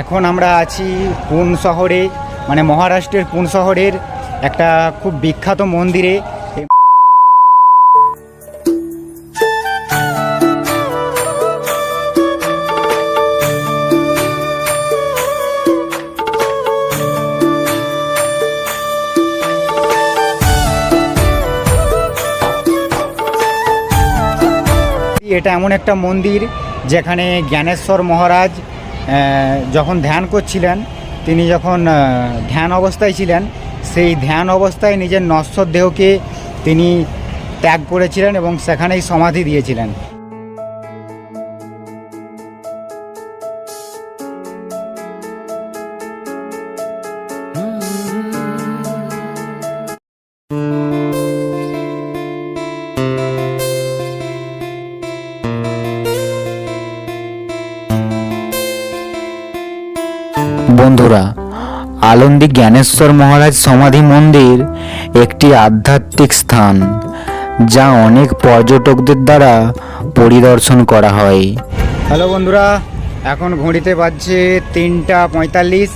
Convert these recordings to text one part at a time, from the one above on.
এখন আমরা আছি পুন শহরে মানে মহারাষ্ট্রের পুন শহরের একটা খুব বিখ্যাত মন্দিরে। এটা এমন একটা মন্দির যেখানে জ্ঞানেশ্বর মহারাজ যখন ধ্যান করছিলেন, তিনি যখন ধ্যান অবস্থায় ছিলেন, সেই ধ্যান অবস্থায় নিজের নশ্বর দেহকে তিনি ত্যাগ করেছিলেন এবং সেখানেই সমাধি দিয়েছিলেন। আলন্দি জ্ঞানেশ্বর মহারাজ সমাধি মন্দির একটি আধ্যাত্মিক স্থান, যা অনেক পর্যটকদের দ্বারা পরিদর্শন করা হয়। হ্যালো বন্ধুরা, এখন ঘড়িতে বাজছে তিনটা পঁয়তাল্লিশ,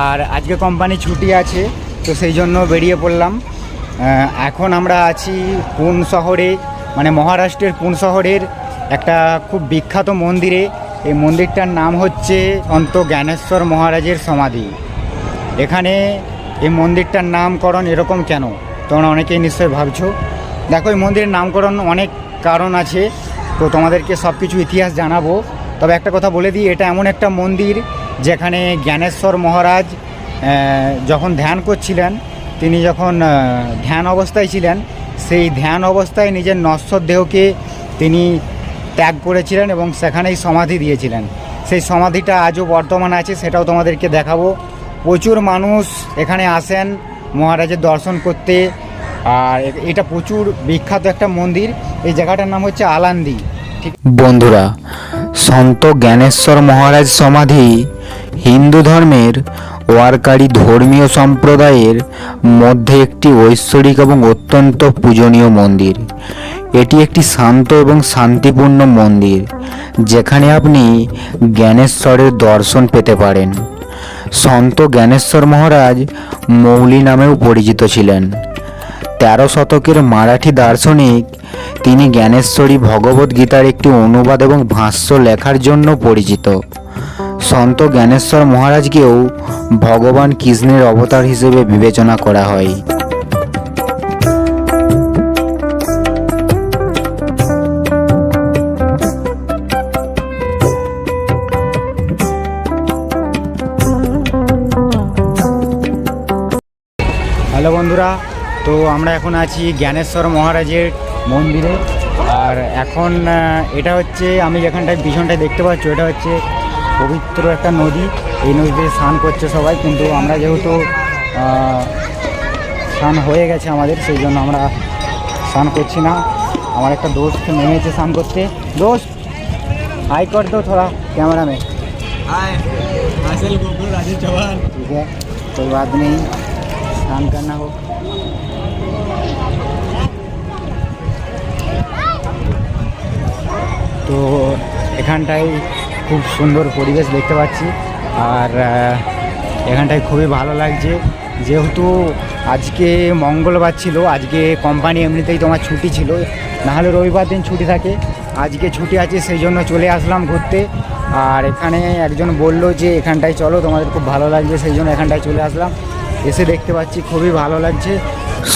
আর আজকে কোম্পানি ছুটি আছে, তো সেই জন্য বেরিয়ে পড়লাম। এখন আমরা আছি পুন শহরে মানে মহারাষ্ট্রের পুন শহরের একটা খুব বিখ্যাত মন্দিরে। এই মন্দিরটার নাম হচ্ছে অন্ত জ্ঞানেশ্বর মহারাজের সমাধি। এখানে এই মন্দিরটার নামকরণ এরকম কেন? তোমরা অনেকেই নিশ্চয়ই ভাবছ। দেখো, এই মন্দিরের নামকরণ অনেক কারণ আছে। তো তোমাদেরকে সব কিছু ইতিহাস জানাব। তবে একটা কথা বলে দিই, এটা এমন একটা মন্দির যেখানে জ্ঞানেশ্বর মহারাজ যখন ধ্যান করছিলেন, তিনি যখন ধ্যান অবস্থায় ছিলেন, সেই ধ্যান অবস্থায় নিজের নশ্বর দেহকে তিনি ত্যাগ করেছিলেন এবং সেখানেই সমাধি দিয়েছিলেন। সেই সমাধিটা আজও বর্তমান আছে, সেটাও তোমাদেরকে দেখাবো। প্রচুর মানুষ এখানে আসেন, মহারাজের দর্শন করতে। আর এটা প্রচুর বিখ্যাত একটা মন্দির। এই জায়গাটার নাম হচ্ছে আলান্দি। বন্ধুরা, সন্ত জ্ঞানেশ্বর মহারাজ সমাধি হিন্দু ধর্মের ওয়ারকারি ধর্মীয় সম্প্রদায়ের মধ্যে একটি ঐশ্বরিক এবং অত্যন্ত পূজনীয় মন্দির। এটি একটি শান্ত এবং শান্তিপূর্ণ মন্দির, যেখানে আপনি জ্ঞানেশ্বরের দর্শন পেতে পারেন। সন্ত জ্ঞানেশ্বর মহারাজ মৌলি নামেও পরিচিত ছিলেন। তেরো শতকের মারাঠি দার্শনিক, তিনি জ্ঞানেশ্বরী ভগবত গীতার একটি অনুবাদ এবং ভাষ্য লেখার জন্য পরিচিত। সন্ত জ্ঞানেশ্বর মহারাজকেও ভগবান কৃষ্ণের অবতার হিসেবে বিবেচনা করা হয়। হ্যালো বন্ধুরা তো আমরা এখন আছি জ্ঞানেশ্বর মহারাজের মন্দিরে আর এখন আহ, এটা হচ্ছে আমি যেখানটায় পিছনটায় দেখতে পাচ্ছ এটা হচ্ছে পবিত্র একটা নদী এই নদীতে স্নান করছে সবাই কিন্তু আমরা যেহেতু আহ, স্নান হয়ে গেছে আমাদের সেই জন্য আমরা স্নান করছি না আমার একটা দোস্ত নেমেছে স্নান করতে দোস্ত হাই কর দো থোড়া कैमरा में हाय हासिल गोकुल राजेश चौहान ठीक है कोई बात नहीं स्नान करना हो তো এখানটায় খুব সুন্দর পরিবেশ দেখতে পাচ্ছি আর আহ, এখানটায় খুবই ভালো লাগছে যেহেতু আজকে মঙ্গলবার ছিল আজকে কোম্পানি এমনিতেই তোমার ছুটি ছিল নাহলে রবিবার দিন ছুটি থাকে আজকে ছুটি আছে সেই জন্য চলে আসলাম ঘুরতে আর এখানে একজন বলল যে এখানটায় চলো তোমাদের খুব ভালো লাগছে সেই জন্য এখানটায় চলে আসলাম এসে দেখতে পাচ্ছি, খুবই ভালো লাগছে।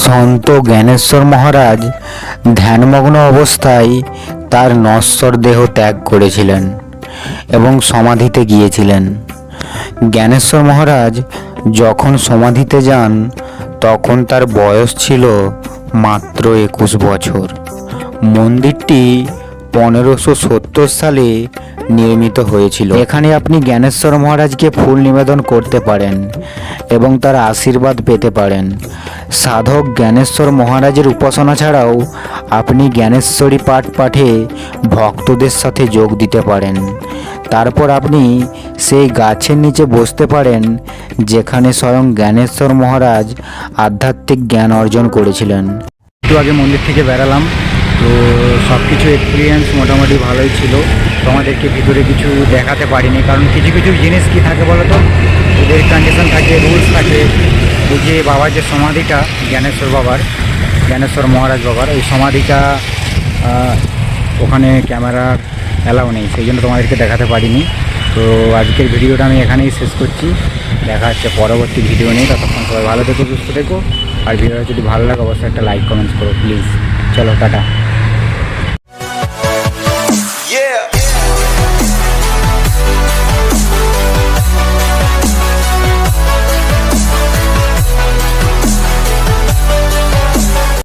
সন্ত জ্ঞানেশ্বর মহারাজ ধ্যানমগ্ন অবস্থায় তার নশ্বর দেহ ত্যাগ করেছিলেন এবং সমাধিতে গিয়েছিলেন। জ্ঞানেশ্বর মহারাজ যখন সমাধিতে যান, তখন তার বয়স ছিল মাত্র একুশ বছর। মন্দিরটি পনেরোশো সত্তর সালে নির্মিত হয়েছিল। এখানে আপনি জ্ঞানেশ্বর মহারাজকে ফুল নিবেদন করতে পারেন এবং তার আশীর্বাদ পেতে পারেন। সাধক জ্ঞানেশ্বর মহারাজের উপাসনা ছাড়াও আপনি জ্ঞানেশ্বরী পাঠ পাঠে ভক্তদের সাথে যোগ দিতে পারেন। তারপর আপনি সেই গাছের নিচে বসতে পারেন, যেখানে স্বয়ং জ্ঞানেশ্বর মহারাজ আধ্যাত্মিক জ্ঞান অর্জন করেছিলেন। একটু আগে মন্দির থেকে বেরালাম। তো সব কিছু এক্সপিরিয়েন্স মোটামুটি ভালোই ছিল। তোমাদেরকে ভিতরে কিছু দেখাতে পারিনি, কারণ কিছু কিছু জিনিস কি থাকে বলো তো ওদের কন্ডিশন থাকে রুলস থাকে। ওই যে বাবার যে সমাধিটা, জ্ঞানেশ্বর বাবার, জ্ঞানেশ্বর মহারাজ বাবার ওই সমাধিটা ওখানে ক্যামেরা অ্যালাউ নেই, সেই জন্য তোমাদেরকে দেখাতে পারিনি। তো আজকের ভিডিওটা আমি এখানেই শেষ করছি। দেখা হচ্ছে পরবর্তী ভিডিও নিয়ে। ততক্ষণ সবাই ভালো থেকো, সুস্থ থেকো। আর ভিডিওটা যদি ভালো লাগে, অবশ্যই একটা লাইক কমেন্টস করো প্লিজ চলো, টাটা।